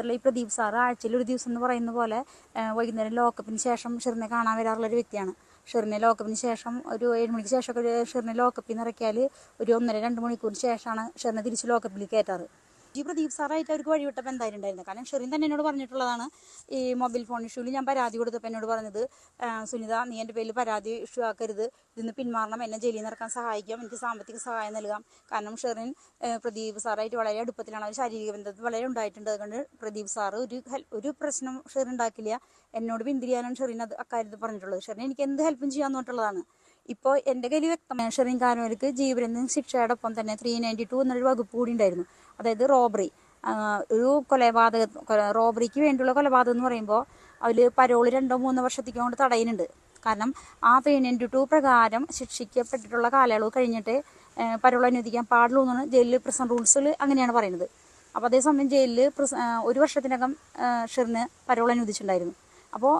മാത്രമല്ല ഈ പ്രദീപ് സാറ് ആഴ്ചയിൽ ഒരു ദിവസം എന്ന് പറയുന്ന പോലെ വൈകുന്നേരം ലോക്കപ്പിന് ശേഷം ഷെറിനെ കാണാൻ വരാറുള്ള ഒരു വ്യക്തിയാണ്. ഷെറിനെ ലോക്കപ്പിന് ശേഷം ഒരു ഏഴ് മണിക്ക് ശേഷമൊക്കെ ഷിറിനെ ലോക്കപ്പിൽ നിന്ന് ഇറക്കിയാൽ ഒരു ഒന്നര രണ്ട് മണിക്കൂറിന് ശേഷമാണ് ഷെറിനെ തിരിച്ച് ലോക്കപ്പിൽ കയറ്റാറ്. ഈ പ്രദീപ് സാറായിട്ട് അവർക്ക് വഴിവിട്ടപ്പോൾ എന്തായാലും കാരണം ഷെറിൻ തന്നെ എന്നോട് പറഞ്ഞിട്ടുള്ളതാണ് ഈ മൊബൈൽ ഫോൺ ഇഷ്യൂവിൽ ഞാൻ പരാതി കൊടുത്തപ്പോൾ എന്നോട് പറഞ്ഞത് സുനിത നീ എന്റെ പേരിൽ പരാതി ഇഷ്യൂ ആക്കരുത്. ഇതിന്ന് പിന്മാറണം. എന്നെ ജയിലിൽ നിന്ന് ഇറക്കാൻ സഹായിക്കാം. എനിക്ക് സാമ്പത്തിക സഹായം നൽകാം. കാരണം ഷെറിൻ പ്രദീപ് സാറായിട്ട് വളരെ അടുപ്പത്തിലാണ് അവർ ശാരീരിക ബന്ധത്തിൽ വളരെ ഉണ്ടായിട്ടുണ്ട്. അതുകൊണ്ട് പ്രദീപ് സാറ് ഒരു ഒരു പ്രശ്നം ഷെറിൻ ഉണ്ടാക്കില്ല. എന്നോട് പിന്തിരിയാനാണ് ഷെറിൻ അത് അക്കാര്യത്തിൽ പറഞ്ഞിട്ടുള്ളത്. ഷെറിൻ എനിക്ക് എന്ത് ഹെൽപ്പും ചെയ്യാൻ പറഞ്ഞിട്ടുള്ളതാണ്. ഇപ്പോൾ എന്റെ കയ്യിൽ വ്യക്തമായ ഷെറിൻ കാരണവർക്ക് ജീവരന്തം ശിക്ഷയോടൊപ്പം തന്നെ ത്രീ നയന്റി ടു എന്നൊരു വകുപ്പ് കൂടി ഉണ്ടായിരുന്നു. അതായത് റോബറി. ഒരു കൊലപാതക റോബറിക്ക് വേണ്ടിയുള്ള കൊലപാതകം എന്ന് പറയുമ്പോൾ അതിൽ പരോൾ രണ്ടോ മൂന്നോ വർഷത്തേക്ക് കൊണ്ട് തടയുന്നുണ്ട്. കാരണം ആ ത്രീ നയന്റി ടു പ്രകാരം ശിക്ഷിക്കപ്പെട്ടിട്ടുള്ള കാലയളവ് കഴിഞ്ഞിട്ട് പരോൾ അനുവദിക്കാൻ പാടുള്ളൂ എന്നാണ് ജയിലിൽ പ്രിസൺ റൂൾസിൽ അങ്ങനെയാണ് പറയുന്നത്. അപ്പോൾ അതേസമയം ജയിലിൽ ഒരു വർഷത്തിനകം ഷെറിന് പരോൾ അനുവദിച്ചിട്ടുണ്ടായിരുന്നു. അപ്പോൾ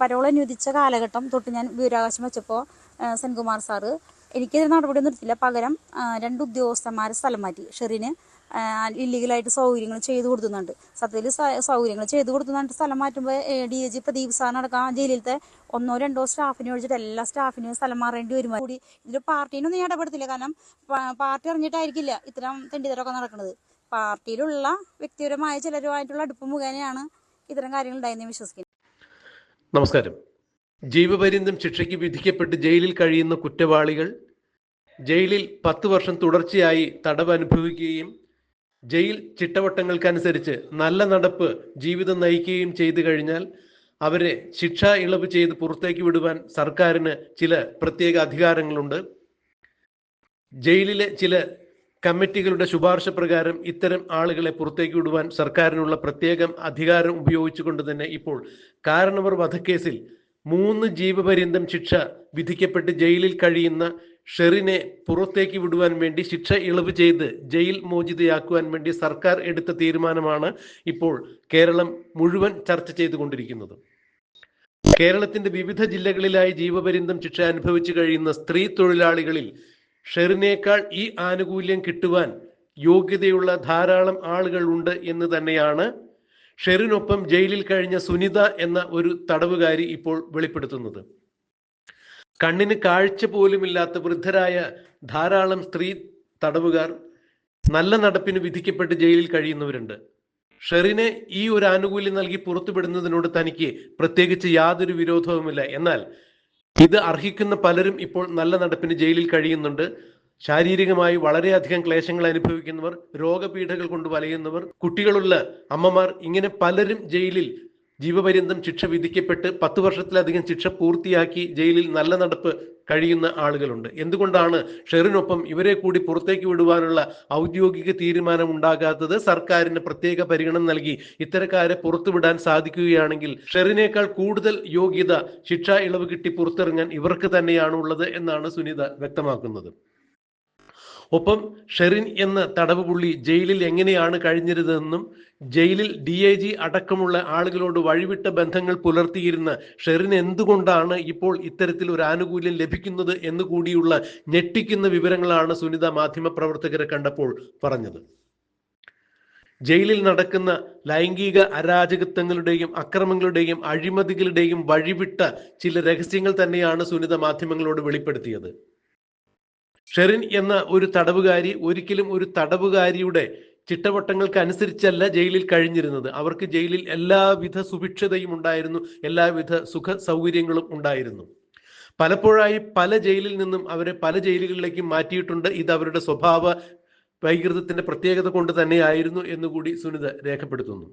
പരോൾ അനുവദിച്ച കാലഘട്ടം തൊട്ട് ഞാൻ വിവരാവകാശം വെച്ചപ്പോൾ സെൻകുമാർ സാറ് എനിക്കെതിരെ നടപടി നിർത്തില്ല പകരം രണ്ട് ഉദ്യോഗസ്ഥന്മാരെ സ്ഥലം മാറ്റി. ഷെറിന് ഇല്ലീഗലായിട്ട് സൗകര്യങ്ങൾ ചെയ്തു കൊടുക്കുന്നുണ്ട്. സത്യത്തിൽ സൗകര്യങ്ങൾ ചെയ്തു കൊടുക്കുന്നുണ്ട്. സ്ഥലം മാറ്റുമ്പോൾ ഡി എ ജി പ്രദീപ് സാറിനടക്കം ജയിലിലത്തെ ഒന്നോ രണ്ടോ സ്റ്റാഫിനെ ഒഴിച്ചിട്ട് എല്ലാ സ്റ്റാഫിനെയും സ്ഥലം മാറേണ്ടി വരും. കൂടി ഇതിൽ പാർട്ടീനൊന്നും ഞാൻ ഇടപെടുത്തില്ല. കാരണം പാർട്ടി അറിഞ്ഞിട്ടായിരിക്കില്ല ഇത്തരം തെണ്ടിതരൊക്കെ നടക്കുന്നത് പാർട്ടിയിലുള്ള വ്യക്തിപരമായ ചിലരുമായിട്ടുള്ള അടുപ്പ് മുഖേനയാണ് ഇത്തരം കാര്യങ്ങൾ ഉണ്ടായെന്ന് വിശ്വസിക്കുന്നു. നമസ്കാരം. ജീവപര്യന്തം ശിക്ഷയ്ക്ക് വിധിക്കപ്പെട്ട് ജയിലിൽ കഴിയുന്ന കുറ്റവാളികൾ ജയിലിൽ പത്ത് വർഷം തുടർച്ചയായി തടവ് അനുഭവിക്കുകയും ജയിൽ ചിട്ടവട്ടങ്ങൾക്കനുസരിച്ച് നല്ല നടപ്പ് ജീവിതം നയിക്കുകയും ചെയ്തു കഴിഞ്ഞാൽ അവരെ ശിക്ഷ ഇളവ് ചെയ്ത് പുറത്തേക്ക് വിടുവാൻ സർക്കാരിന് ചില പ്രത്യേക അധികാരങ്ങളുണ്ട്. ജയിലിലെ ചില കമ്മിറ്റികളുടെ ശുപാർശ പ്രകാരം ഇത്തരം ആളുകളെ പുറത്തേക്ക് വിടുവാൻ സർക്കാരിനുള്ള പ്രത്യേകം അധികാരം ഉപയോഗിച്ചുകൊണ്ട് തന്നെ ഇപ്പോൾ കാരണവർ വധക്കേസിൽ മൂന്ന് ജീവപര്യന്തം ശിക്ഷ വിധിക്കപ്പെട്ട് ജയിലിൽ കഴിയുന്ന ഷെറിനെ പുറത്തേക്ക് വിടുവാൻ വേണ്ടി ശിക്ഷ ഇളവ് ചെയ്ത് ജയിൽ മോചിതയാക്കുവാൻ വേണ്ടി സർക്കാർ എടുത്ത തീരുമാനമാണ് ഇപ്പോൾ കേരളം മുഴുവൻ ചർച്ച ചെയ്തുകൊണ്ടിരിക്കുന്നത്. കേരളത്തിന്റെ വിവിധ ജില്ലകളിലായി ജീവപര്യന്തം ശിക്ഷ അനുഭവിച്ചു കഴിയുന്ന സ്ത്രീ തൊഴിലാളികളിൽ ഷെറിനേക്കാൾ ഈ ആനുകൂല്യം കിട്ടുവാൻ യോഗ്യതയുള്ള ധാരാളം ആളുകൾ ഉണ്ട് എന്ന് തന്നെയാണ് ഷെറിനൊപ്പം ജയിലിൽ കഴിഞ്ഞ സുനിത എന്ന ഒരു തടവുകാരി ഇപ്പോൾ വെളിപ്പെടുത്തുന്നത്. കണ്ണിന് കാഴ്ച പോലുമില്ലാത്ത വൃദ്ധരായ ധാരാളം സ്ത്രീ തടവുകാർ നല്ല നടപ്പിന് വിധിക്കപ്പെട്ട് ജയിലിൽ കഴിയുന്നവരുണ്ട്. ഷെറിനെ ഈ ഒരു ആനുകൂല്യം നൽകി പുറത്തുവിടുന്നതിനോട് തനിക്ക് പ്രത്യേകിച്ച് യാതൊരു വിരോധവുമില്ല. എന്നാൽ ഇത് അർഹിക്കുന്ന പലരും ഇപ്പോൾ നല്ല നടപ്പിന് ജയിലിൽ കഴിയുന്നുണ്ട്. ശാരീരികമായി വളരെയധികം ക്ലേശങ്ങൾ അനുഭവിക്കുന്നവർ രോഗപീഠകൾ കൊണ്ട് വലയുന്നവർ കുട്ടികളുള്ള അമ്മമാർ ഇങ്ങനെ പലരും ജയിലിൽ ജീവപര്യന്തം ശിക്ഷ വിധിക്കപ്പെട്ട് പത്ത് വർഷത്തിലധികം ശിക്ഷ പൂർത്തിയാക്കി ജയിലിൽ നല്ല നടപ്പ് കഴിയുന്ന ആളുകളുണ്ട്. എന്തുകൊണ്ടാണ് ഷെറിനൊപ്പം ഇവരെ കൂടി പുറത്തേക്ക് വിടുവാനുള്ള ഔദ്യോഗിക തീരുമാനം ഉണ്ടാകാത്തത് സർക്കാരിന് പ്രത്യേക പരിഗണന നൽകി ഇത്തരക്കാരെ പുറത്തുവിടാൻ സാധിക്കുകയാണെങ്കിൽ ഷെറിനേക്കാൾ കൂടുതൽ യോഗ്യത ശിക്ഷാ ഇളവ് കിട്ടി പുറത്തിറങ്ങാൻ ഇവർക്ക് തന്നെയാണ് ഉള്ളത് എന്നാണ് സുനിത വ്യക്തമാക്കുന്നത്. ഒപ്പം ഷെറിൻ എന്ന തടവ് പുള്ളി ജയിലിൽ എങ്ങനെയാണ് കഴിഞ്ഞിരുന്നതെന്നും ജയിലിൽ ഡി ഐ ജി അടക്കമുള്ള ആളുകളോട് വഴിവിട്ട ബന്ധങ്ങൾ പുലർത്തിയിരുന്ന ഷെറിൻ എന്തുകൊണ്ടാണ് ഇപ്പോൾ ഇത്തരത്തിൽ ഒരു ആനുകൂല്യം ലഭിക്കുന്നത് എന്ന് കൂടിയുള്ള ഞെട്ടിക്കുന്ന വിവരങ്ങളാണ് സുനിത മാധ്യമപ്രവർത്തകരെ കണ്ടപ്പോൾ പറഞ്ഞത്. ജയിലിൽ നടക്കുന്ന ലൈംഗിക അരാജകത്വങ്ങളുടെയും അക്രമങ്ങളുടെയും അഴിമതികളുടെയും വഴിവിട്ട ചില രഹസ്യങ്ങൾ തന്നെയാണ് സുനിത മാധ്യമങ്ങളോട് വെളിപ്പെടുത്തിയത്. ഷെറിൻ എന്ന ഒരു തടവുകാരി ഒരിക്കലും ഒരു തടവുകാരിയുടെ ചിട്ടവട്ടങ്ങൾക്ക് അനുസരിച്ചല്ല ജയിലിൽ കഴിഞ്ഞിരുന്നത്. അവർക്ക് ജയിലിൽ എല്ലാവിധ സുഭിക്ഷതയും ഉണ്ടായിരുന്നു എല്ലാവിധ സുഖ സൗകര്യങ്ങളും ഉണ്ടായിരുന്നു. പലപ്പോഴായി പല ജയിലിൽ നിന്നും അവരെ പല ജയിലുകളിലേക്കും മാറ്റിയിട്ടുണ്ട്. ഇത് അവരുടെ സ്വഭാവ വൈകൃതത്തിന്റെ പ്രത്യേകത കൊണ്ട് തന്നെയായിരുന്നു എന്നുകൂടി സുനിത രേഖപ്പെടുത്തുന്നു.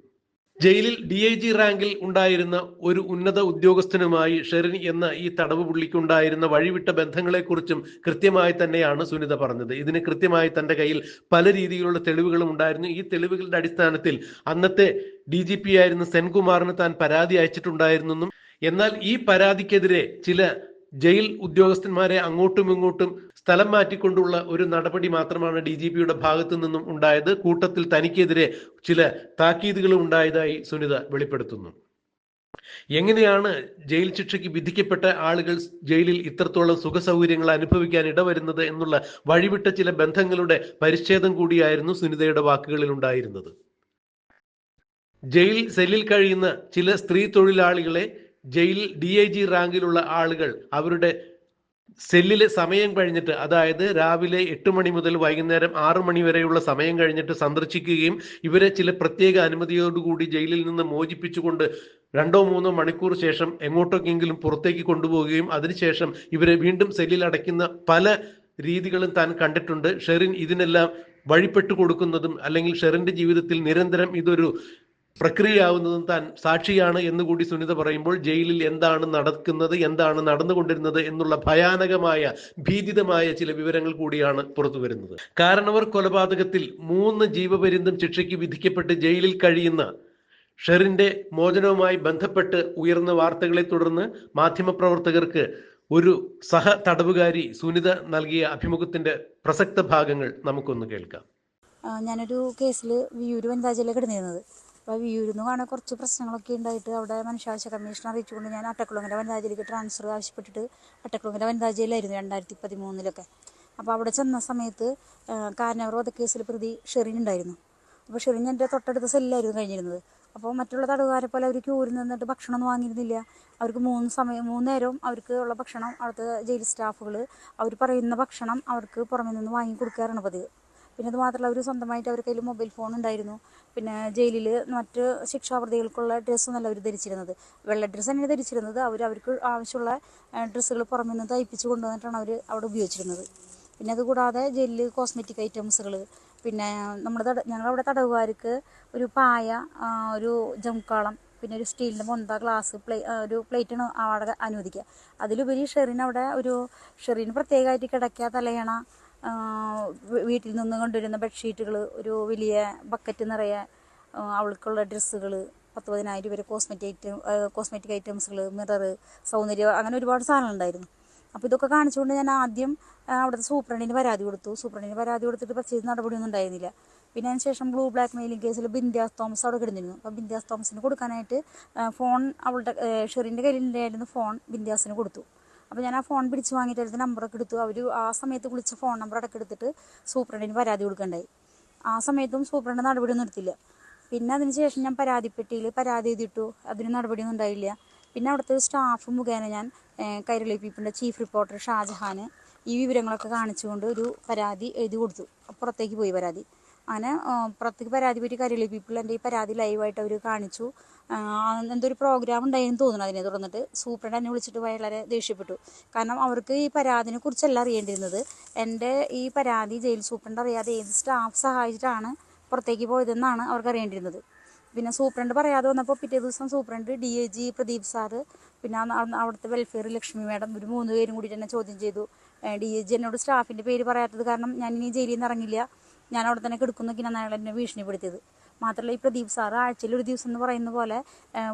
ജയിലിൽ ഡി ഐ ജി റാങ്കിൽ ഉണ്ടായിരുന്ന ഒരു ഉന്നത ഉദ്യോഗസ്ഥനുമായി ഷെറിൻ എന്ന ഈ തടവ് പുള്ളിക്കുണ്ടായിരുന്ന വഴിവിട്ട ബന്ധങ്ങളെക്കുറിച്ചും കൃത്യമായി തന്നെയാണ് സുനിത പറഞ്ഞത്. ഇതിന് കൃത്യമായി തന്റെ കയ്യിൽ പല രീതിയിലുള്ള തെളിവുകളും ഉണ്ടായിരുന്നു. ഈ തെളിവുകളുടെ അടിസ്ഥാനത്തിൽ അന്നത്തെ ഡി ജി പി ആയിരുന്ന സെൻകുമാറിന് താൻ പരാതി അയച്ചിട്ടുണ്ടായിരുന്നെന്നും എന്നാൽ ഈ പരാതിക്കെതിരെ ചില ജയിൽ ഉദ്യോഗസ്ഥന്മാരെ അങ്ങോട്ടും ഇങ്ങോട്ടും സ്ഥലം മാറ്റിക്കൊണ്ടുള്ള ഒരു നടപടി മാത്രമാണ് ഡി ജി പിയുടെ ഭാഗത്തു നിന്നും ഉണ്ടായത്. കൂട്ടത്തിൽ തനിക്കെതിരെ ചില താക്കീതുകളും ഉണ്ടായതായി സുനിത വെളിപ്പെടുത്തുന്നു. എങ്ങനെയാണ് ജയിൽ ശിക്ഷയ്ക്ക് വിധിക്കപ്പെട്ട ആളുകൾ ജയിലിൽ ഇത്രത്തോളം സുഖ സൗകര്യങ്ങൾ അനുഭവിക്കാൻ ഇടവരുന്നത് എന്നുള്ള വഴിവിട്ട ചില ബന്ധങ്ങളുടെ പരിച്ഛേദം കൂടിയായിരുന്നു സുനിതയുടെ വാക്കുകളിൽ ഉണ്ടായിരുന്നത്. ജയിൽ സെല്ലിൽ കഴിയുന്ന ചില സ്ത്രീ തൊഴിലാളികളെ ജയിൽ ഡി ഐ ജി റാങ്കിലുള്ള ആളുകൾ അവരുടെ സെല്ലിലെ സമയം കഴിഞ്ഞിട്ട് അതായത് രാവിലെ എട്ട് മണി മുതൽ വൈകുന്നേരം ആറു മണി വരെയുള്ള സമയം കഴിഞ്ഞിട്ട് സന്ദർശിക്കുകയും ഇവരെ ചില പ്രത്യേക അനുമതിയോടുകൂടി ജയിലിൽ നിന്ന് മോചിപ്പിച്ചുകൊണ്ട് രണ്ടോ മൂന്നോ മണിക്കൂർ ശേഷം എങ്ങോട്ടൊക്കെങ്കിലും പുറത്തേക്ക് കൊണ്ടുപോവുകയും അതിനുശേഷം ഇവരെ വീണ്ടും സെല്ലിൽ അടയ്ക്കുന്ന പല രീതികളും താൻ കണ്ടിട്ടുണ്ട്. ഷെറിൻ ഇതിനെല്ലാം വഴിപ്പെട്ടു കൊടുക്കുന്നതും അല്ലെങ്കിൽ ഷെറിന്റെ ജീവിതത്തിൽ നിരന്തരം ഇതൊരു പ്രക്രിയയാവുന്നതും താൻ സാക്ഷിയാണ് എന്ന് കൂടി സുനിത പറയുമ്പോൾ ജയിലിൽ എന്താണ് നടക്കുന്നത് എന്താണ് നടന്നുകൊണ്ടിരുന്നത് എന്നുള്ള ഭയാനകമായ ഭീതിതമായ ചില വിവരങ്ങൾ കൂടിയാണ് പുറത്തു വരുന്നത്. കാരണവർ കൊലപാതകത്തിൽ മൂന്ന് ജീവപര്യന്തം ശിക്ഷയ്ക്ക് വിധിക്കപ്പെട്ട് ജയിലിൽ കഴിയുന്ന ഷെറിന്റെ മോചനവുമായി ബന്ധപ്പെട്ട് ഉയർന്ന വാർത്തകളെ തുടർന്ന് മാധ്യമപ്രവർത്തകർക്ക് ഒരു സഹ തടവുകാരി സുനിത നൽകിയ അഭിമുഖത്തിന്റെ പ്രസക്ത ഭാഗങ്ങൾ നമുക്കൊന്ന് കേൾക്കാം. ഞാനൊരു കേസിൽ വിയൂര് വനിതാ ജില്ലയിൽ കിടന്നിരുന്നത്. അപ്പോൾ വിയൂരിൽ കാണാൻ കുറച്ച് പ്രശ്നങ്ങളൊക്കെ ഉണ്ടായിട്ട് അവിടെ മനുഷ്യാവകാശ കമ്മീഷൻ അറിയിച്ചുകൊണ്ട് ഞാൻ അട്ടക്കുളങ്ങര വനിതാ ജയിലേക്ക് ട്രാൻസ്ഫർ ആവശ്യപ്പെട്ടിട്ട് അട്ടക്കുളങ്ങര വനിതാ ജയിലായിരുന്നു രണ്ടായിരത്തി പതിമൂന്നിലൊക്കെ അപ്പോൾ അവിടെ ചെന്ന സമയത്ത് കാരനവർ വധക്കേസിൽ പ്രതി ഷെറിൻ ഉണ്ടായിരുന്നു. അപ്പോൾ ഷെറിൻ എന്റെ തൊട്ടടുത്ത സെല്ലായിരുന്നു കഴിഞ്ഞിരുന്നത്. അപ്പോൾ മറ്റുള്ള തടവുകാരെ പോലെ അവർ ക്യൂരിൽ നിന്നിട്ട് ഭക്ഷണമൊന്നും വാങ്ങിയിരുന്നില്ല. അവർക്ക് മൂന്ന് സമയം മൂന്ന് നേരവും അവർക്ക് ഉള്ള ഭക്ഷണം അവിടുത്തെ ജയിൽ സ്റ്റാഫുകൾ അവർ പറയുന്ന ഭക്ഷണം അവർക്ക് പുറമെ നിന്ന് വാങ്ങി കൊടുക്കാറാണ് പതിവ്. പിന്നെ അത് മാത്രമല്ല അവർ സ്വന്തമായിട്ട് അവരുടെ കയ്യിൽ മൊബൈൽ ഫോൺ ഉണ്ടായിരുന്നു. പിന്നെ ജയിലിൽ മറ്റ് ശിക്ഷാപ്രതികൾക്കുള്ള ഡ്രസ്സൊന്നല്ല അവർ ധരിച്ചിരുന്നത്. വെള്ള ഡ്രസ്സ് തന്നെയാണ് ധരിച്ചിരുന്നത്. അവർ അവർക്ക് ആവശ്യമുള്ള ഡ്രസ്സുകൾ പുറമെ നിന്ന് തയ്പ്പിച്ച് കൊണ്ടുവന്നിട്ടാണ് അവർ അവിടെ ഉപയോഗിച്ചിരുന്നത്. പിന്നെ അതുകൂടാതെ ജയിലിൽ കോസ്മെറ്റിക് ഐറ്റംസുകൾ പിന്നെ നമ്മൾ തട ഞങ്ങളവിടെ തടവുകാർക്ക് ഒരു പായ ഒരു ജംകാളം പിന്നെ ഒരു സ്റ്റീലിന്റെ മൊന്ത ഗ്ലാസ് പ്ലേ ഒരു പ്ലേറ്റാണ് അവിടെ അനുവദിക്കുക. അതിലുപരി ഷെറിൻ അവിടെ ഒരു ഷെറിന് പ്രത്യേകമായിട്ട് കിടക്കുക തലയണ വീട്ടിൽ നിന്ന് കൊണ്ടുവരുന്ന ബെഡ്ഷീറ്റുകൾ ഒരു വലിയ ബക്കറ്റ് നിറയെ അവൾക്കുള്ള ഡ്രസ്സുകൾ പത്ത് പതിനായിരം വരെ കോസ്മെറ്റിക് ഐറ്റം കോസ്മെറ്റിക് ഐറ്റംസുകൾ മിറർ സൗന്ദര്യം അങ്ങനെ ഒരുപാട് സാധനങ്ങൾ ഉണ്ടായിരുന്നു. അപ്പോൾ ഇതൊക്കെ കാണിച്ചുകൊണ്ട് ഞാൻ ആദ്യം അവിടുത്തെ സൂപ്രണ്ടിന് പരാതി കൊടുത്തു. സൂപ്രണ്ടിന് പരാതി കൊടുത്തിട്ട് പ്രത്യേകിച്ച് നടപടിയൊന്നും ഉണ്ടായിരുന്നില്ല. പിന്നെ അതിന് ശേഷം ബ്ലൂ ബ്ലാക്ക് മെയിലിംഗ് കേസിൽ ബിന്ദാസ് തോമസ് അവിടെ കിടന്നിരുന്നു. അപ്പോൾ ബിന്ദാസ് തോമസിന് കൊടുക്കാനായിട്ട് ഫോൺ അവളുടെ ഷെറിന്റെ കയ്യിലുണ്ടായിരുന്ന ഫോൺ ബിന്ദാസിന് കൊടുത്തു. അപ്പോൾ ഞാൻ ആ ഫോൺ പിടിച്ച് വാങ്ങിയിട്ട് അതിന്റെ നമ്പറൊക്കെ എടുത്തു. അവർ ആ സമയത്ത് വിളിച്ച ഫോൺ നമ്പർ അടക്കം എടുത്തിട്ട് സൂപ്രണ്ടിന് പരാതി കൊടുക്കണ്ടായി. ആ സമയത്തും സൂപ്രണ്ട് നടപടിയൊന്നും എടുത്തില്ല. പിന്നെ അതിന് ശേഷം ഞാൻ പരാതിപ്പെട്ടിയിൽ പരാതി എഴുതിയിട്ടു. അതിന് നടപടിയൊന്നും ഉണ്ടായില്ല. പിന്നെ അവിടുത്തെ സ്റ്റാഫ് മുഖേന ഞാൻ കൈരളി പീപ്പിന്റെ ചീഫ് റിപ്പോർട്ടർ ഷാജഹാന് ഈ വിവരങ്ങളൊക്കെ കാണിച്ചുകൊണ്ട് ഒരു പരാതി എഴുതി കൊടുത്തു. പുറത്തേക്ക് പോയി പരാതി. അങ്ങനെ പുറത്തേക്ക് പരാതി പറ്റി കരളി പീപ്പിൾ എന്റെ ഈ പരാതി ലൈവായിട്ട് അവർ കാണിച്ചു. എന്തൊരു എന്തോ പ്രോഗ്രാം ഉണ്ടായെന്ന് തോന്നുന്നു അതിനെ തുടർന്നിട്ട്. സൂപ്രണ്ട് എന്നെ വിളിച്ചിട്ട് വളരെ ദേഷ്യപ്പെട്ടു. കാരണം അവർക്ക് ഈ പരാതിനെ കുറിച്ചല്ല അറിയേണ്ടിരുന്നത് എന്റെ ഈ പരാതി ജയിൽ സൂപ്രണ്ട് അറിയാതെ ഏത് സ്റ്റാഫ് സഹായിച്ചിട്ടാണ് പുറത്തേക്ക് പോയതെന്നാണ് അവർക്ക് അറിയേണ്ടിരുന്നത് പിന്നെ സൂപ്രണ്ട് പറയാതെ വന്നപ്പോൾ പിറ്റേ ദിവസം superintendent D A G Pradeep sir പിന്നെ അവിടുത്തെ വെൽഫെയർ ലക്ഷ്മി മാഡം ഒരു മൂന്ന് പേരും കൂടി തന്നെ ചോദ്യം ചെയ്തു. ഡി എ ജി എന്നോട് സ്റ്റാഫിന്റെ പേര് പറയാത്തത് കാരണം ഞാൻ ഇനി ജയിലിൽ നിന്ന് ഇറങ്ങില്ല. ഞാൻ അവിടെ തന്നെ കിടക്കുന്നൊക്കെയാണ് അയാൾ എന്നെ ഭീഷണിപ്പെടുത്തിയത്. മാത്രമല്ല ഈ പ്രദീപ് സാറ് ആഴ്ചയിൽ ഒരു ദിവസം എന്ന് പറയുന്ന പോലെ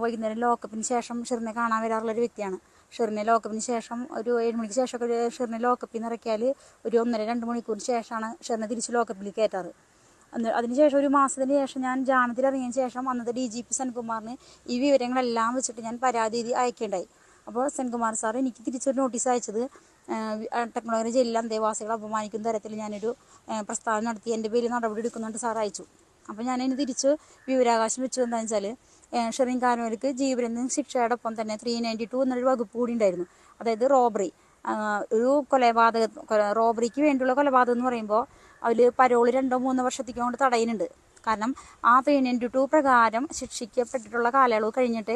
വൈകുന്നേരം ലോക്കപ്പിന് ശേഷം ഷെറിനെ കാണാൻ വരാറുള്ള ഒരു വ്യക്തിയാണ്. ഷെറിനെ ലോക്കപ്പിന് ശേഷം ഒരു ഏഴ് മണിക്ക് ശേഷമൊക്കെ ഒരു ഷെറിനെ ലോക്കപ്പിൽ നിന്ന് ഇറക്കിയാൽ ഒരു ഒന്നര രണ്ട് മണിക്കൂറിന് ശേഷമാണ് ഷെറിനെ തിരിച്ച് ലോക്കപ്പിൽ കയറ്റാറ്. അതിനുശേഷം ഒരു മാസത്തിന് ശേഷം ഞാൻ ജാമ്യത്തിൽ ഇറങ്ങിയതിന് ശേഷം അന്നത്തെ ഡി ജി പി സെൻകുമാറിന് ഈ വിവരങ്ങളെല്ലാം വെച്ചിട്ട് ഞാൻ പരാതി അയക്കേണ്ടായി. അപ്പോൾ സെൻകുമാർ സാർ എനിക്ക് തിരിച്ചൊരു നോട്ടീസ് അയച്ചത് ടെക്നോളജി എല്ലാം അന്തേവാസികളെ അപമാനിക്കുന്ന തരത്തിൽ ഞാനൊരു പ്രസ്താവന നടത്തി. എന്റെ പേരിൽ നടപടി എടുക്കുന്നുണ്ട് സാർ അയച്ചു. അപ്പോൾ ഞാൻ അതിന് തിരിച്ച് വിവരാകാശം വെച്ചു എന്താണെന്ന് വെച്ചാൽ ഷെറിൻ കാനോലിക്ക് ജീവപര്യന്തം ശിക്ഷയോടൊപ്പം തന്നെ ത്രീ നയന്റി ടു എന്നൊരു വകുപ്പ് കൂടി ഉണ്ടായിരുന്നു. അതായത് റോബറി. ഒരു കൊലപാതക റോബറിക്ക് വേണ്ടിയുള്ള കൊലപാതകം എന്ന് പറയുമ്പോൾ അതിൽ പരോൾ രണ്ടോ മൂന്നോ വർഷത്തേക്ക് കൊണ്ട് തടയുന്നുണ്ട്. കാരണം ആ ത്രീ നയന്റി ടു പ്രകാരം ശിക്ഷിക്കപ്പെട്ടിട്ടുള്ള കാലയളവ് കഴിഞ്ഞിട്ട്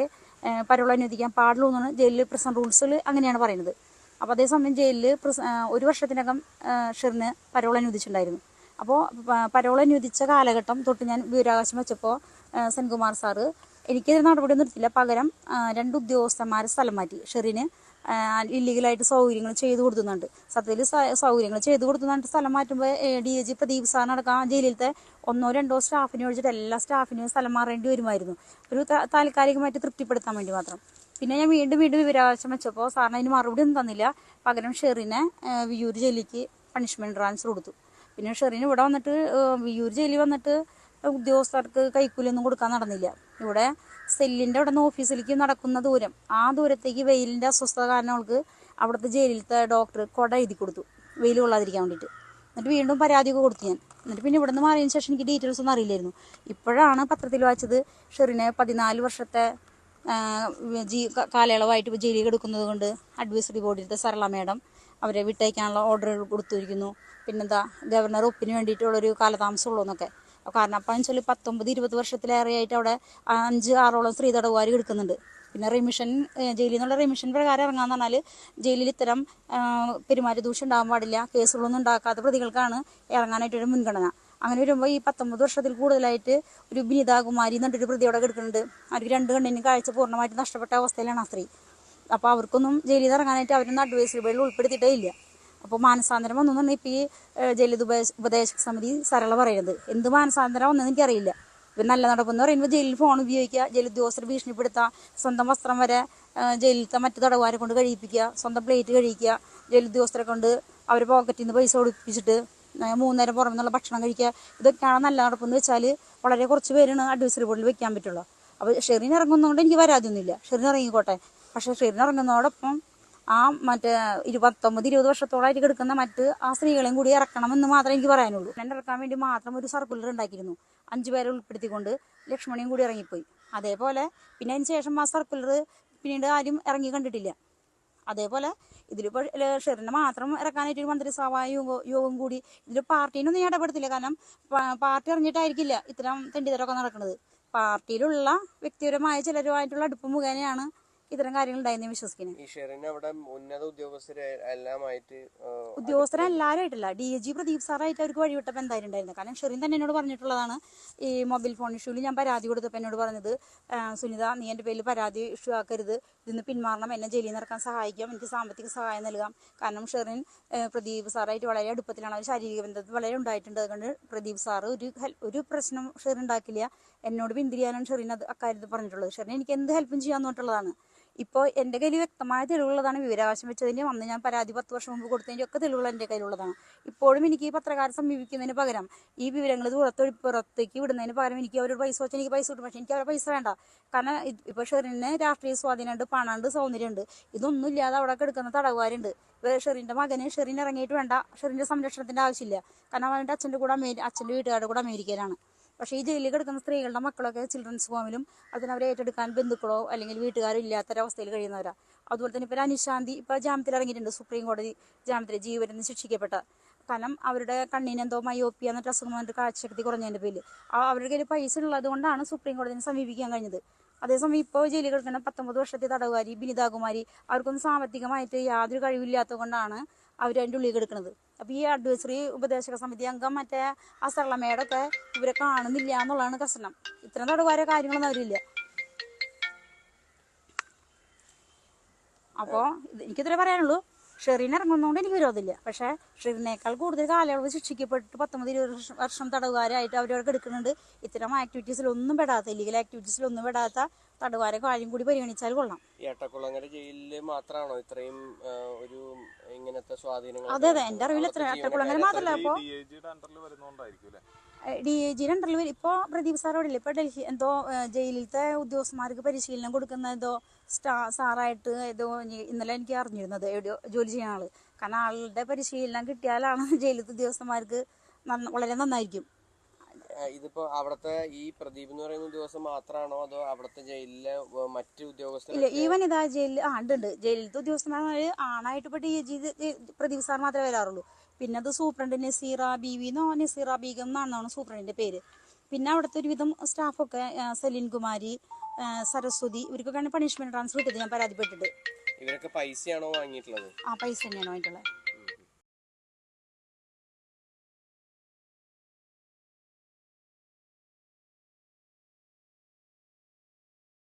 പരോൾ അനുവദിക്കാൻ പാടുള്ളൂ എന്നാണ് ജയിലിൽ പ്രസന്റ് റൂൾസിൽ അങ്ങനെയാണ് പറയുന്നത്. അപ്പോൾ അതേസമയം ജയിലിൽ ഒരു വർഷത്തിനകം ഷിറിന് പരോൾ അനുവദിച്ചിട്ടുണ്ടായിരുന്നു. അപ്പോൾ പരോൾ അനുവദിച്ച കാലഘട്ടം തൊട്ട് ഞാൻ വിവരാവകാശം വെച്ചപ്പോൾ സെൻകുമാർ സാറ് എനിക്കെതിരെ നടപടി നിർത്തില്ല പകരം രണ്ട് ഉദ്യോഗസ്ഥന്മാരെ സ്ഥലം മാറ്റി. ഷെറിന് ഇല്ലീഗലായിട്ട് സൗകര്യങ്ങൾ ചെയ്തു കൊടുക്കുന്നുണ്ട് സത്യത്തിൽ സൗകര്യങ്ങൾ ചെയ്തു കൊടുക്കുന്നുണ്ട് സ്ഥലം മാറ്റുമ്പോൾ ഡി എ ജി പ്രദീപ് സാറിനടക്കം ആ ജയിലിലത്തെ ഒന്നോ രണ്ടോ സ്റ്റാഫിനെ ഒഴിച്ചിട്ട് എല്ലാ സ്റ്റാഫിനെയും സ്ഥലം മാറേണ്ടി വരുമായിരുന്നു. ഒരു താൽക്കാലികമായിട്ട് തൃപ്തിപ്പെടുത്താൻ വേണ്ടി മാത്രം. പിന്നെ ഞാൻ വീണ്ടും വീണ്ടും വിവരാവകാശം വെച്ചപ്പോൾ സാറിന് അതിന് മറുപടി ഒന്നും തന്നില്ല. പകരം ഷെറിനെ വിയൂർ ജയിലിലേക്ക് പണിഷ്മെന്റ് ട്രാൻസ്ഫർ കൊടുത്തു. പിന്നെ ഷെറിന് ഇവിടെ വന്നിട്ട് വിയൂർ ജയിലിൽ വന്നിട്ട് ഉദ്യോഗസ്ഥർക്ക് കൈക്കൂലിയൊന്നും കൊടുക്കാൻ നടന്നില്ല. ഇവിടെ സെല്ലിന്റെ അവിടെ നിന്ന് ഓഫീസിലേക്ക് നടക്കുന്ന ദൂരം ആ ദൂരത്തേക്ക് വെയിലിന്റെ അസ്വസ്ഥത കാരണം അവൾക്ക് അവിടുത്തെ ജയിലിലത്തെ ഡോക്ടർ കൊട എഴുതി കൊടുത്തു. വെയിൽ കൊള്ളാതിരിക്കാൻ വേണ്ടിയിട്ട്. എന്നിട്ട് വീണ്ടും പരാതിയൊക്കെ കൊടുത്തു ഞാൻ. എന്നിട്ട് പിന്നെ ഇവിടെ നിന്ന് മാറിയതിന് ശേഷം എനിക്ക് ഡീറ്റെയിൽസ് ഒന്നും അറിയില്ലായിരുന്നു. ഇപ്പോഴാണ് പത്രത്തിൽ വായിച്ചത് ഷെറിനെ പതിനാല് വർഷത്തെ ജീ കാലയളവായിട്ട് ജയിലിൽ എടുക്കുന്നത് കൊണ്ട് അഡ്വൈസറി ബോർഡിലത്തെ സരള മേഡം അവരെ വിട്ടയക്കാനുള്ള ഓർഡറുകൾ കൊടുത്തിരിക്കുന്നു. പിന്നെന്താ ഗവർണർ ഒപ്പിന് വേണ്ടിയിട്ടുള്ളൊരു കാലതാമസമുള്ളൂ എന്നൊക്കെ. കാരണം അപ്പം വെച്ചാൽ പത്തൊമ്പത് ഇരുപത് വർഷത്തിലേറെയായിട്ട് അവിടെ അഞ്ച് ആറോളം സ്ത്രീ തടവുകാർ എടുക്കുന്നുണ്ട് പിന്നെ റിമിഷൻ ജയിലിൽ നിന്നുള്ള റിമിഷൻ പ്രകാരം ഇറങ്ങാന്ന് പറഞ്ഞാൽ ജയിലിൽ ഇത്തരം പെരുമാറ്റ ദൂഷ്യം ഉണ്ടാകാൻ പാടില്ല കേസുകളൊന്നും ഉണ്ടാക്കാത്ത പ്രതികൾക്കാണ് ഇറങ്ങാനായിട്ടൊരു മുൻഗണന. അങ്ങനെ വരുമ്പോൾ ഈ പത്തൊമ്പത് വർഷത്തിൽ കൂടുതലായിട്ട് ഒരു വിനിതാകുമാരി എന്നിട്ടൊരു പ്രതി അവിടെ കിടക്കുന്നുണ്ട്. അവർക്ക് രണ്ട് കണ്ണിനും കാഴ്ച പൂർണമായിട്ട് നഷ്ടപ്പെട്ട അവസ്ഥയിലാണ് സ്ത്രീ. അപ്പോൾ അവർക്കൊന്നും ജയിലിൽ ഇറങ്ങാനായിട്ട് അവരൊന്നും അഡ്വൈസ് ബോർഡിൽ ഉൾപ്പെടുത്തിയിട്ടേ ഇല്ല. അപ്പോൾ മാനസാന്തരം വന്നു ഇപ്പോൾ ഈ ജയിലിത് ഉപദേശക സമിതി സരള പറയുന്നത്. എന്ത് മാനസാന്തരം വന്നതെന്ന് എനിക്കറിയില്ല. ഇപ്പം നല്ല നടപ്പെന്ന് പറയുമ്പോൾ ജയിലിൽ ഫോൺ ഉപയോഗിക്കുക ജയിൽ ഉദ്യോഗസ്ഥർ ഭീഷണിപ്പെടുത്തുക സ്വന്തം വസ്ത്രം വരെ ജയിലിലത്തെ മറ്റു തടവുകാരെ കൊണ്ട് കഴിയിപ്പിക്കുക സ്വന്തം പ്ലേറ്റ് കഴിക്കുക ജയിൽ ഉദ്യോഗസ്ഥരെ കൊണ്ട് അവർ പോക്കറ്റിൽ നിന്ന് പൈസ കൊടുപ്പിച്ചിട്ട് ആ, മൂന്നേരം പുറമെ നിന്നുള്ള ഭക്ഷണം കഴിക്കുക. ഇതൊക്കെയാണ് നല്ല നടപ്പെന്ന് വെച്ചാൽ വളരെ കുറച്ച് പേരാണ് അഡ്വൈസറി ബോർഡിൽ വെക്കാൻ പറ്റുള്ളൂ. അപ്പോൾ ഷെറിന് ഇറങ്ങുന്നതുകൊണ്ട് എനിക്ക് വരാതൊന്നുമില്ല ഷെറിന് ഇറങ്ങിക്കോട്ടെ. പക്ഷേ ഷെറിന് ഇറങ്ങുന്നതോടൊപ്പം ആ മറ്റേ ഇരുപത്തൊമ്പത് ഇരുപത് വർഷത്തോളമായിട്ട് കിടക്കുന്ന മറ്റ് ആ സ്ത്രീകളെയും കൂടി ഇറക്കണമെന്ന് മാത്രമേ എനിക്ക് പറയാനുള്ളൂ. എന്നെ ഇറക്കാൻ വേണ്ടി മാത്രം ഒരു സർക്കുലർ ഉണ്ടാക്കിയിരുന്നു. അഞ്ചു പേരെ ഉൾപ്പെടുത്തിക്കൊണ്ട് ലക്ഷ്മണിയും കൂടി ഇറങ്ങിപ്പോയി. അതേപോലെ പിന്നെ അതിന് ശേഷം ആ സർക്കുലർ പിന്നീട് ആരും ഇറങ്ങി കണ്ടിട്ടില്ല. അതേപോലെ ഇതിലിപ്പോൾ ഷെറിനെ മാത്രം ഇറക്കാനായിട്ട് ഒരു മന്ത്രിസഭാ യോഗം കൂടി ഇതിൽ പാർട്ടീനൊന്നും ഇടപെടുത്തില്ല. കാരണം പാർട്ടി അറിഞ്ഞിട്ടായിരിക്കില്ല ഇത്തരം തെണ്ടിത്തരമൊക്കെ നടക്കുന്നത് പാർട്ടിയിലുള്ള വ്യക്തിപരമായ ചിലരുമായിട്ടുള്ള അടുപ്പ് മുഖേനയാണ് ഇത്തരം കാര്യങ്ങൾ ഉണ്ടായെന്ന് വിശ്വസിക്കുന്നത് ഉദ്യോഗസ്ഥര് ഉദ്യോഗസ്ഥരെല്ലാവരും ആയിട്ടില്ല ഡി എ ജി പ്രദീപ് സാറായിട്ട് അവർക്ക് വഴിവിട്ടപ്പോൾ എന്തായാലും ഉണ്ടായിരുന്നു. കാരണം ഷെറിൻ തന്നെ എന്നോട് പറഞ്ഞിട്ടുള്ളതാണ്. ഈ മൊബൈൽ ഫോൺ ഇഷ്യൂവിൽ ഞാൻ പരാതി കൊടുത്തപ്പോൾ എന്നോട് പറഞ്ഞത് സുനിത നീ എന്റെ പേരിൽ പരാതി ഇഷ്യൂ ആക്കരുത്. ഇതിന്ന് പിന്മാറണം. എന്നെ ജയിലിൽ നിന്ന് ഇറക്കാൻ സഹായിക്കാം. എനിക്ക് സാമ്പത്തിക സഹായം നൽകാം. കാരണം ഷെറിൻ പ്രദീപ് സാറായിട്ട് വളരെ അടുപ്പത്തിലാണ് അവർ ശാരീരിക ബന്ധത്തിൽ വളരെ ഉണ്ടായിട്ടുണ്ട്. അതുകൊണ്ട് പ്രദീപ് സാറ് ഒരു ഒരു പ്രശ്നം ഷെറിൻ ഉണ്ടാക്കില്ല. എന്നോട് പിന്തിരിയാനാണ് ഷെറിൻ അത് അക്കാര്യത്തിൽ പറഞ്ഞിട്ടുള്ളത്. ഷെറിൻ എനിക്ക് എന്ത് ഹെൽപ്പും ചെയ്യാൻ പറഞ്ഞിട്ടുള്ളതാണ്. ഇപ്പോൾ എന്റെ കയ്യിൽ വ്യക്തമായ തെളിവുള്ളതാണ് വിവരാവകാശം വെച്ചതിന് അന്ന് ഞാൻ പരാതി പത്ത് വർഷം മുമ്പ് കൊടുത്തതിന്റെ ഒക്കെ തെളിവുകൾ എന്റെ കയ്യിലുള്ളതാണ്. ഇപ്പോഴും എനിക്ക് ഈ പത്രക്കാരെ സമീപിക്കുന്നതിന് പകരം ഈ വിവരങ്ങൾ പുറത്തൊഴി പുറത്തേക്ക് വിടുന്നതിന് പകരം എനിക്ക് അവരോട് പൈസ വെച്ചാൽ എനിക്ക് പൈസ കിട്ടും പക്ഷേ എനിക്ക് അവരുടെ പൈസ വേണ്ട. കാരണം ഇപ്പോൾ ഷെറിന് രാഷ്ട്രീയ സ്വാധീനമുണ്ട് പണമുണ്ട് സൗന്ദര്യമുണ്ട്. ഇതൊന്നും ഇല്ലാതെ അവിടെ കിടക്കുന്ന തടവുകാരുണ്ട്. ഷെറിന്റെ മകന് ഷെറിൻ ഇറങ്ങിയിട്ട് വേണ്ട. ഷെറിന്റെ സംരക്ഷണത്തിന്റെ ആവശ്യമില്ല. കാരണം അവന്റെ അച്ഛന്റെ കൂടെ അച്ഛന്റെ വീട്ടുകാരുടെ കൂടെ അമേരിക്കയിലാണ്. പക്ഷേ ഈ ജയിലിൽ കിടക്കുന്ന സ്ത്രീകളുടെ മക്കളൊക്കെ ചിൽഡ്രൻസ് ഹോമിലും അതിനവരെ ഏറ്റെടുക്കാൻ ബന്ധുക്കളോ അല്ലെങ്കിൽ വീട്ടുകാരോ ഇല്ലാത്തൊരവസ്ഥയിൽ കഴിയുന്നവരാ. അതുപോലെ തന്നെ ഇപ്പോൾ അനുശാന്തി ഇപ്പോൾ ജാമ്യത്തിൽ ഇറങ്ങിയിട്ടുണ്ട് സുപ്രീം കോടതി ജാമ്യത്തിൽ ജീവനെന്ന് ശിക്ഷിക്കപ്പെട്ട. കാരണം അവരുടെ കണ്ണിന് എന്തോ മയോപ്പിയ എന്നിട്ട് അസുഖം വന്നിട്ട് കാഴ്ചശക്തി കുറഞ്ഞതിന്റെ പേരിൽ അവരുടെ കയ്യിൽ പൈസ ഉള്ളതുകൊണ്ടാണ് സുപ്രീം കോടതിനെ സമീപിക്കാൻ കഴിഞ്ഞത്. അതേസമയം ഇപ്പോൾ ജയിലിൽ കിടക്കുന്ന പത്തൊമ്പത് വർഷത്തെ തടവുകാരി ബിനിതാകുമാരി അവർക്കൊന്നും സാമ്പത്തികമായിട്ട് യാതൊരു കഴിവില്ലാത്തത് കൊണ്ടാണ് അവർ അതിന്റെ ഉള്ളിൽ കിടക്കുന്നത്. അപ്പോൾ ഈ അഡ്വൈസറി ഉപദേശക സമിതി അംഗം മറ്റേ ആ സർളമേടൊക്കെ ഇവരെ കാണുന്നില്ല എന്നുള്ളതാണ് പ്രശ്നം ഇത്രയും തടവുകാരെ കാര്യങ്ങളൊന്നും അവരില്ല. അപ്പോൾ എനിക്കിത്രേ പറയാനുള്ളൂ. ഷെറിൻ ഇറങ്ങുന്നതുകൊണ്ട് എനിക്ക് വിരോധമില്ല. പക്ഷേ ഷെറിനേക്കാൾ കൂടുതൽ കാലയളവ് ശിക്ഷിക്കപ്പെട്ട് പത്തൊമ്പത് ഇരുപത് വർഷം തടവുകാരായിട്ട് അവരവർക്ക് എടുക്കുന്നുണ്ട് ഇത്തരം ആക്ടിവിറ്റീസിലൊന്നും പെടാത്ത ഇല്ലീഗൽ ആക്ടിവിറ്റീസിലൊന്നും പെടാത്ത തടവുകാരെ കാര്യം കൂടി പരിഗണിച്ചാൽ കൊള്ളാം. ഏട്ടക്കുളങ്ങര ജയിലിൽ മാത്രമാണോ ഇത്രയും ഒരു ഇങ്ങനത്തെ സ്വാധീനങ്ങൾ അതെ അതെ. എന്റെ അറിവിൽ എത്ര മാത്രല്ല. മാത്രമല്ല അപ്പോൾ ഡി എ ജി അണ്ടറിൽ വരും. അല്ലേ പ്രദീപ് ഇപ്പോൾ പ്രദീപ് സാറോടില്ല ഇപ്പോൾ ഡൽഹി എന്തോ ജയിലിലത്തെ ഉദ്യോഗസ്ഥന്മാർക്ക് പരിശീലനം കൊടുക്കുന്ന എന്തോ സ്റ്റാ സാറായിട്ട് ഏതോ ഇന്നലെ എനിക്ക് അറിഞ്ഞിരുന്നത് എവിടെയോ ജോലി ചെയ്യുന്ന ആൾ. കാരണം ആളുടെ പരിശീലനം കിട്ടിയാലാണ് ജയിലിലത്തെ ഉദ്യോഗസ്ഥന്മാർക്ക് വളരെ നന്നായിരിക്കും. ഇതിപ്പോ അവിടുത്തെ ഈ പ്രദീപ് എന്ന് പറയുന്ന ഉദ്യോഗസ്ഥൻ മാത്രമാണോ അതോ അവിടുത്തെ ജയിലിലെ മറ്റു ഉദ്യോഗസ്ഥർ ഇല്ല ഈവൻ ഇതാ ജയിലിൽ ആ ഉണ്ട് ഉണ്ട്. ജയിലിലത്തെ ഉദ്യോഗസ്ഥന്മാർ ആണായിട്ട് ഡി ജി പ്രദീപ് സാർ മാത്രമേ വരാറുള്ളൂ. പിന്നെ അത് സൂപ്രണ്ട് നസീറ ബീവി എന്നോ നസീറ ബീഗം എന്നാണെന്നാണ് സൂപ്രണ്ടിന്റെ പേര്. പിന്നെ അവിടുത്തെ ഒരുവിധം സ്റ്റാഫൊക്കെ സലീൻ കുമാരി സരസ്വതി ഇവർക്കൊക്കെയാണ് പണിഷ്മെന്റ് ട്രാൻസ്ഫർ കിട്ടിയത് ഞാൻ പരാതിപ്പെട്ടിട്ട്. ഇവരൊക്കെ പൈസയാണോ വാങ്ങിയിട്ടുള്ളത്? ആ പൈസ തന്നെയാണ് വാങ്ങിയിട്ടുള്ളത്.